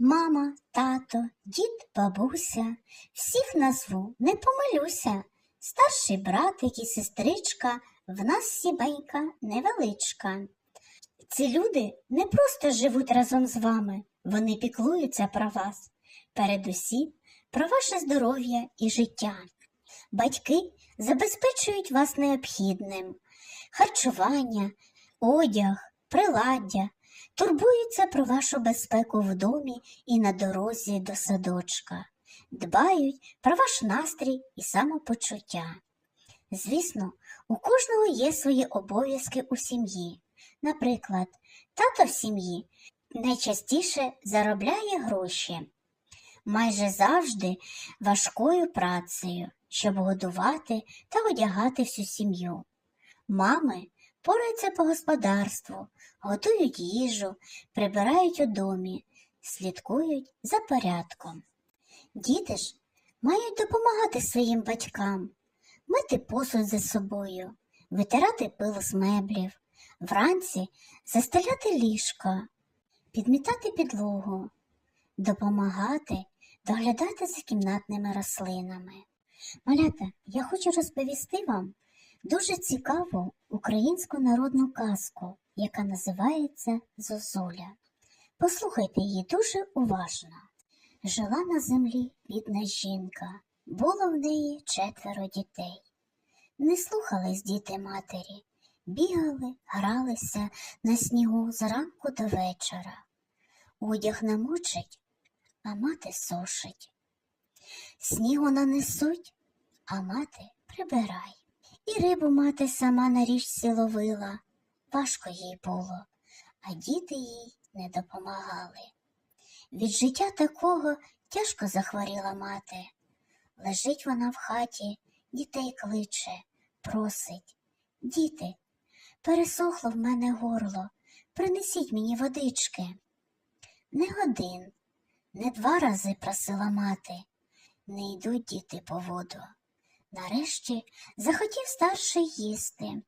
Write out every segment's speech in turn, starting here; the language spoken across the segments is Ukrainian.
Мама, тато, дід, бабуся, всіх назву, не помилюся. Старший братик і сестричка, в нас сімейка невеличка. Ці люди не просто живуть разом з вами, вони піклуються про вас, передусім про ваше здоров'я і життя. Батьки забезпечують вас необхідним харчування, одяг, приладдя, турбуються про вашу безпеку в домі і на дорозі до садочка, дбають про ваш настрій і самопочуття. Звісно, у кожного є свої обов'язки у сім'ї. Наприклад, тато в сім'ї найчастіше заробляє гроші, майже завжди важкою працею, щоб годувати та одягати всю сім'ю. Мами пораються по господарству, готують їжу, прибирають у домі, слідкують за порядком. Діти ж мають допомагати своїм батькам, мити посуд за собою, витирати пил з меблів, вранці застеляти ліжка, підмітати підлогу, допомагати доглядати за кімнатними рослинами. Малята, я хочу розповісти вам дуже цікаву українську народну казку, яка називається Зозуля. Послухайте її дуже уважно. Жила на землі бідна жінка, було в неї четверо дітей. Не слухались діти матері, бігали, гралися на снігу зранку до вечора. Одяг намочить, а мати сушить. Снігу нанесуть, а мати прибирай. І рибу мати сама на річці ловила, важко їй було, а діти їй не допомагали. Від життя такого тяжко захворіла мати. Лежить вона в хаті, дітей кличе, просить. Діти, пересохло в мене горло, принесіть мені водички. Не один, не два рази просила мати, не йдуть діти по воду. Нарешті захотів старший їсти.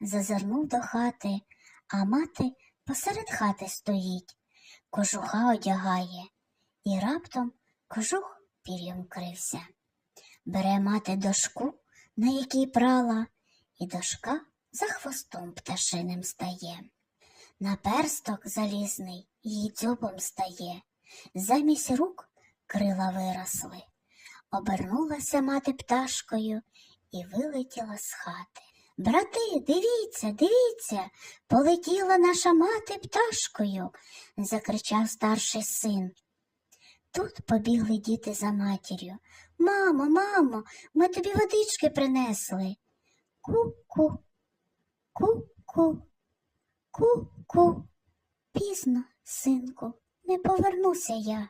Зазирнув до хати, а мати посеред хати стоїть, кожуха одягає, і раптом кожух пір'ям крився. Бере мати дошку, на якій прала, і дошка за хвостом пташиним стає. На персток залізний їй дзьобом стає, замість рук крила виросли. Обернулася мати пташкою і вилетіла з хати. Брати, дивіться, дивіться, полетіла наша мати пташкою, закричав старший син. Тут побігли діти за матір'ю. Мамо, мамо, ми тобі водички принесли. Ку-ку, ку-ку, ку-ку. Пізно, синку, не повернуся я.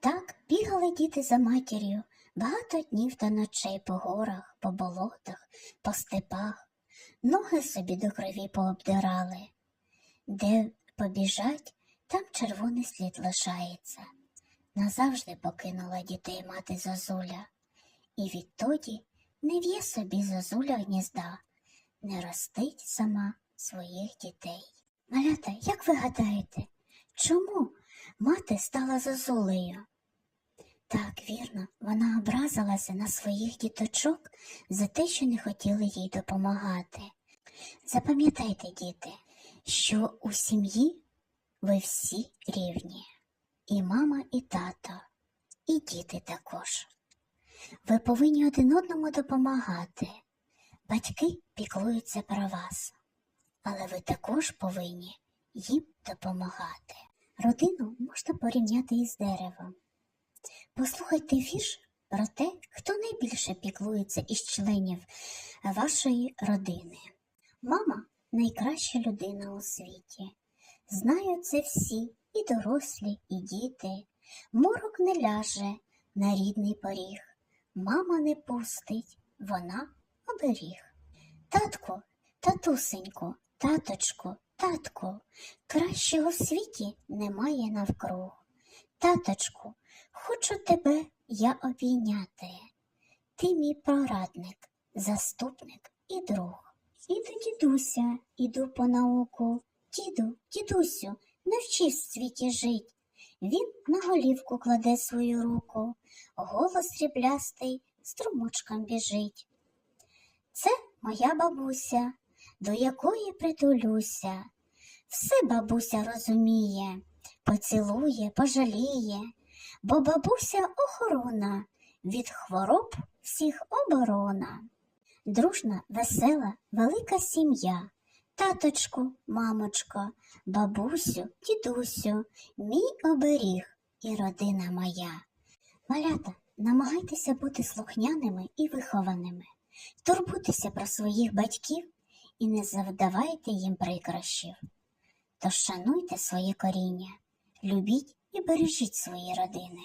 Так бігали діти за матір'ю багато днів та ночей по горах, по болотах, по степах, ноги собі до крові пообдирали. Де побіжать, там червоний слід лишається. Назавжди покинула дітей мати Зозуля, і відтоді не в'є собі Зозуля гнізда, не ростить сама своїх дітей. Малята, як ви гадаєте, чому мати стала Зозулею? Вірно, вона образилася на своїх діточок за те, що не хотіли їй допомагати. Запам'ятайте, діти, що у сім'ї ви всі рівні, і мама, і тато, і діти також. Ви повинні один одному допомагати. Батьки піклуються про вас, але ви також повинні їм допомагати. Родину можна порівняти із деревом. Послухайте вірш про те, хто найбільше піклується із членів вашої родини. Мама найкраща людина у світі. Знають це всі, і дорослі, і діти. Морок не ляже на рідний поріг. Мама не пустить, вона оберіг. Татко, татусенько, таточко, татко, кращого в світі немає навкруг. Таточку, хочу тебе я обійняти. Ти мій прорадник, заступник і друг. Іду, дідуся, іду по науку. Діду, дідусю, навчись в світі жить. Він на голівку кладе свою руку, голос сріблястий струмочком біжить. Це моя бабуся, до якої притулюся. Все бабуся розуміє, поцілує, пожаліє, бо бабуся охорона, від хвороб всіх оборона. Дружна, весела, велика сім'я. Таточку, мамочко, бабусю, дідусю, мій оберіг і родина моя. Малята, намагайтеся бути слухняними і вихованими, турбуйтеся про своїх батьків і не завдавайте їм прикрощів. Тож шануйте своє коріння, любіть і бережіть свої родини.